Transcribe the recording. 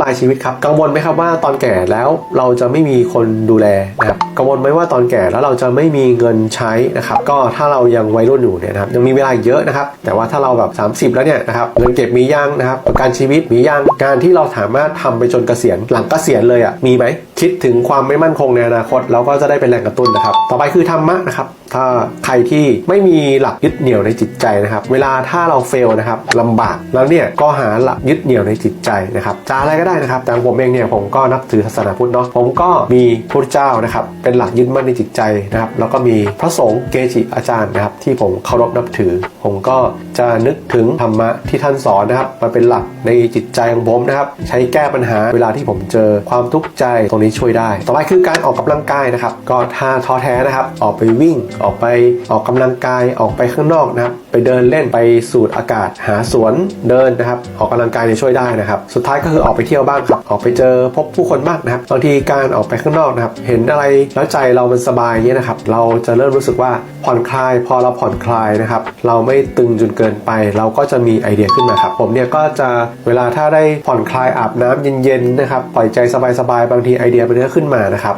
ปลายชีวิตครับ กังวลไหมครับว่าตอนแก่แล้วเราจะไม่มีคนดูแลนะครับกังวลไหมว่าตอนแก่แล้วเราจะไม่มีเงินใช้นะครับ ก็ถ้าเรายังวัยรุ่นอยู่เนี่ยนะครับยังมีเวลาเยอะนะครับ แต่ว่าถ้าเราแบบ 30 แล้วเนี่ยนะครับเงินเก็บมียังนะครับประกันชีวิตมียังการที่เราสามารถทำไปจนเกษียณหลังเกษียณเลยอะมีไหมคิดถึงความไม่มั่นคงในอนาคตเราก็จะได้เป็นแรงกระตุ้นนะครับ ต่อไปคือธรรมะนะครับถ้าใครที่ไม่มีหลักยึดเหนี่ยวในจิตใจนะครับ เวลาถ้าเราเฟลนะครับลำบากแล้วเนี่ยก็หาหลักยึดเหนี่ยวในจิตใจนะครับจะอะไรก็ได้นะครับ แต่ผมเองเนี่ยผมก็นับถือศาสนาพุทธเนาะผมก็มีพระเจ้านะครับเป็นหลักยึดมั่นในจิตใจนะครับแล้วก็มีพระสงฆ์เกจิอาจารย์นะครับที่ผมเคารพนับถือ ผมก็จะนึกถึงธรรมะที่ท่านสอนนะครับมาเป็นหลักในจิตใจของผมนะครับใช้แก้ปัญหาเวลาที่ผมเจอความทุกข์ใจตรงนี้ช่วยได้ ต่อไปคือการออกกำลังกายนะครับ ก็ถ้าท้อแท้นะครับออกไปวิ่งออกไปออกกำลังกายออกไปข้างนอกนะครับไปเดินเล่นไปสูดอากาศหาสวนเดินนะครับ ออกกำลังกายเนี่ยช่วยได้นะครับ สุดท้ายก็คือออกไปเที่ยวบ้างครับออกไปเจอพบผู้คนบ้างนะครับบางทีการออกไปข้างนอกนะครับเห็นอะไรแล้วใจเรามันสบายเงี้ยนะครับเราจะเริ่มรู้สึกว่าผ่อนคลาย พอเราผ่อนคลายนะครับเราไม่ตึงจนเกินไป เราก็จะมีไอเดียขึ้นมาครับผมเนี่ยก็จะเวลาถ้าได้ผ่อนคลายอาบน้ำเย็นๆนะครับปล่อยใจสบายๆบางทีไอเดียมันก็ขึ้นมานะครับ